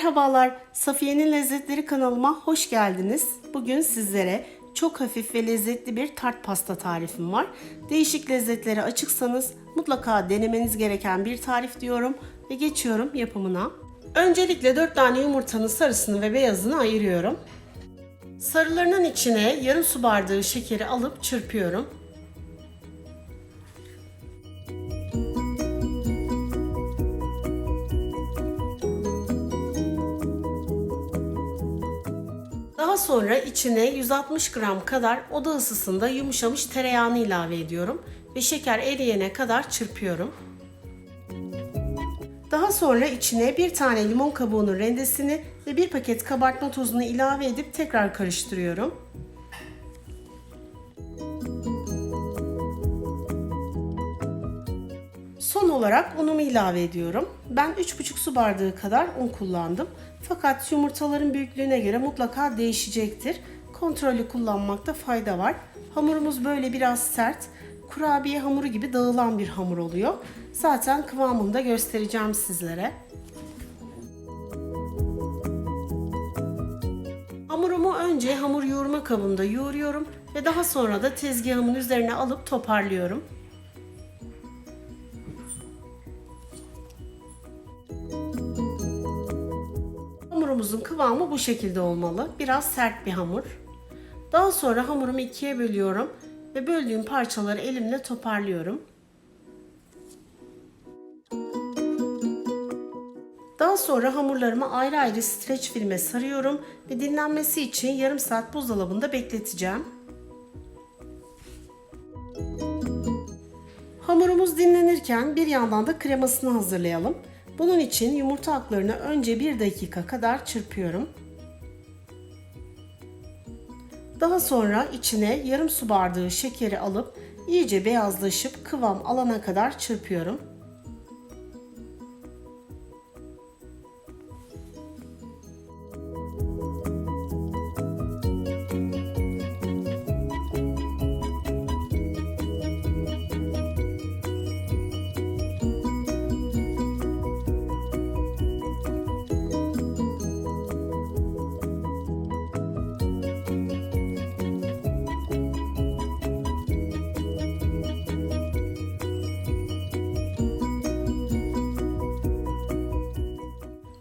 Merhabalar, Safiye'nin Lezzetleri kanalıma hoş geldiniz. Bugün sizlere çok hafif ve lezzetli bir tart pasta tarifim var. Değişik lezzetlere açıksanız mutlaka denemeniz gereken bir tarif diyorum ve geçiyorum yapımına. Öncelikle 4 tane yumurtanın sarısını ve beyazını ayırıyorum. Sarılarının içine yarım su bardağı şekeri alıp çırpıyorum. Daha sonra içine 160 gram kadar oda ısısında yumuşamış tereyağını ilave ediyorum ve şeker eriyene kadar çırpıyorum. Daha sonra içine bir tane limon kabuğunun rendesini ve bir paket kabartma tozunu ilave edip tekrar karıştırıyorum. Son olarak unumu ilave ediyorum. Ben 3,5 su bardağı kadar un kullandım. Fakat yumurtaların büyüklüğüne göre mutlaka değişecektir. Kontrollü kullanmakta fayda var. Hamurumuz böyle biraz sert, kurabiye hamuru gibi dağılan bir hamur oluyor. Zaten kıvamını da göstereceğim sizlere. Hamurumu önce hamur yoğurma kabında yoğuruyorum ve daha sonra da tezgahımın üzerine alıp toparlıyorum. Hamurumuzun kıvamı bu şekilde olmalı. Biraz sert bir hamur. Daha sonra hamurumu ikiye bölüyorum ve böldüğüm parçaları elimle toparlıyorum. Daha sonra hamurlarımı ayrı ayrı streç filme sarıyorum ve dinlenmesi için yarım saat buzdolabında bekleteceğim. Hamurumuz dinlenirken bir yandan da kremasını hazırlayalım. Bunun için yumurta aklarını önce 1 dakika kadar çırpıyorum. Daha sonra içine yarım su bardağı şekeri alıp iyice beyazlaşıp kıvam alana kadar çırpıyorum.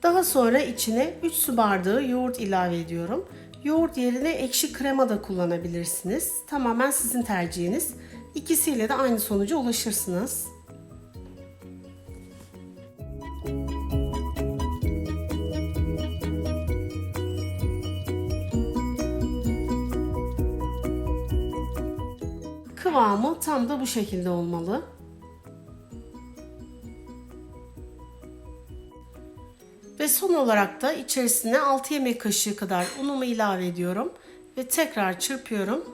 Daha sonra içine 3 su bardağı yoğurt ilave ediyorum. Yoğurt yerine ekşi krema da kullanabilirsiniz. Tamamen sizin tercihiniz. İkisiyle de aynı sonuca ulaşırsınız. Kıvamı tam da bu şekilde olmalı. Son olarak da içerisine 6 yemek kaşığı kadar unumu ilave ediyorum ve tekrar çırpıyorum.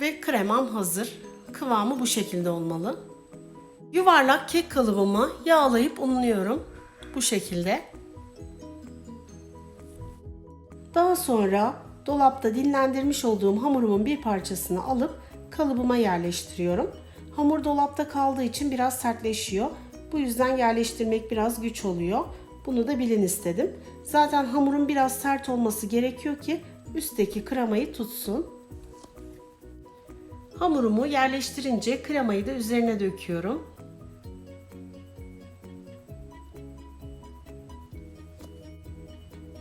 Ve kremam hazır. Kıvamı bu şekilde olmalı. Yuvarlak kek kalıbımı yağlayıp unluyorum. Bu şekilde. Daha sonra dolapta dinlendirmiş olduğum hamurumun bir parçasını alıp kalıbıma yerleştiriyorum. Hamur dolapta kaldığı için biraz sertleşiyor. Bu yüzden yerleştirmek biraz güç oluyor. Bunu da bilin istedim. Zaten hamurun biraz sert olması gerekiyor ki üstteki kremayı tutsun. Hamurumu yerleştirince kremayı da üzerine döküyorum.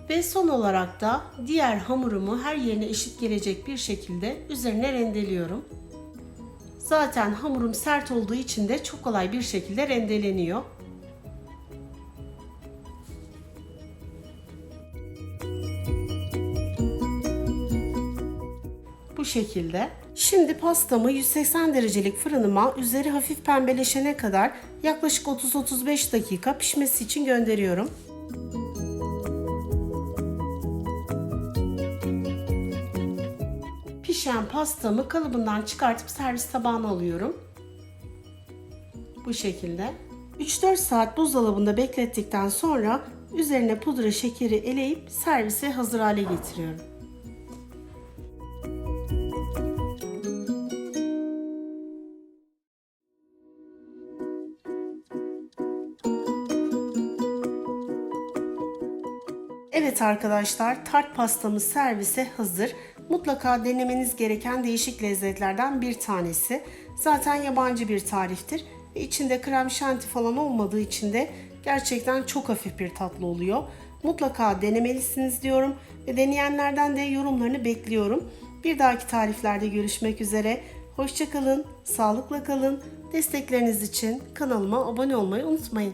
Ve son olarak da diğer hamurumu her yerine eşit gelecek bir şekilde üzerine rendeliyorum. Zaten hamurum sert olduğu için de çok kolay bir şekilde rendeleniyor. Bu şekilde. Şimdi pastamı 180 derecelik fırınıma üzeri hafif pembeleşene kadar yaklaşık 30-35 dakika pişmesi için gönderiyorum. Pişen pastamı kalıbından çıkartıp servis tabağına alıyorum. Bu şekilde. 3-4 saat buzdolabında beklettikten sonra üzerine pudra şekeri eleyip servise hazır hale getiriyorum. Evet arkadaşlar tart pastamız servise hazır. Mutlaka denemeniz gereken değişik lezzetlerden bir tanesi. Zaten yabancı bir tariftir. Ve içinde krem şanti falan olmadığı için de gerçekten çok hafif bir tatlı oluyor. Mutlaka denemelisiniz diyorum ve deneyenlerden de yorumlarını bekliyorum. Bir dahaki tariflerde görüşmek üzere. Hoşçakalın, sağlıkla kalın. Destekleriniz için kanalıma abone olmayı unutmayın.